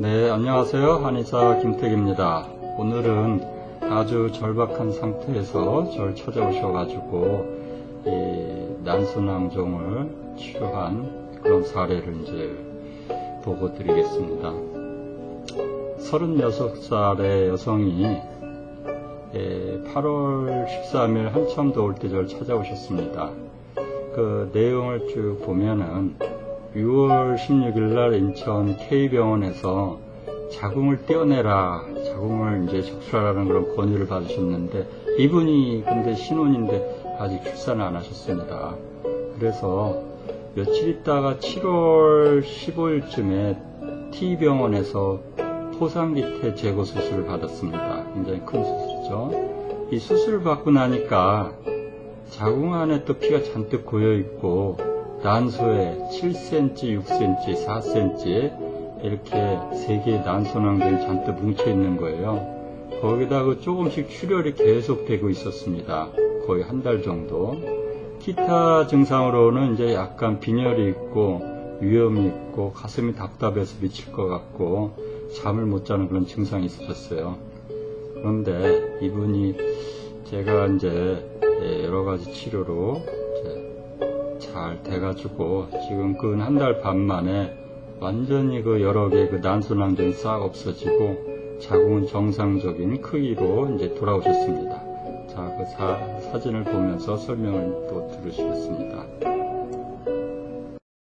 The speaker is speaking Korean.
네, 안녕하세요. 한의사 김택입니다. 오늘은 아주 절박한 상태에서 저를 찾아오셔가지고, 이 난순항종을 치료한 그런 사례를 이제 보고 드리겠습니다. 36살의 여성이 8월 13일 한참 더울 때 저를 찾아오셨습니다. 그 내용을 쭉 보면은 6월 16일 날 인천 K병원에서 자궁을 떼어내라, 자궁을 이제 적출하라는 그런 권유를 받으셨는데 이분이 근데 신혼인데 아직 출산을 안 하셨습니다. 그래서 며칠 있다가 7월 15일쯤에 T병원에서 토상기태 제거 수술을 받았습니다. 굉장히 큰 수술이죠. 이 수술을 받고 나니까 자궁 안에 또 피가 잔뜩 고여 있고 난소에 7cm, 6cm, 4cm 이렇게 세 개의 난소낭들이 잔뜩 뭉쳐 있는 거예요. 거기다가 조금씩 출혈이 계속되고 있었습니다. 거의 한 달 정도. 기타 증상으로는 이제 약간 빈혈이 있고 위염이 있고 가슴이 답답해서 미칠 것 같고 잠을 못 자는 그런 증상이 있으셨어요. 그런데 이분이 제가 이제 여러 가지 치료로 잘 돼가지고 지금 근한달 반 만에 완전히 그 여러 개그 난소낭전이 싹 없어지고 자궁은 정상적인 크기로 이제 돌아오셨습니다. 자, 그 사, 사진을 보면서 설명을 또 들으시겠습니다.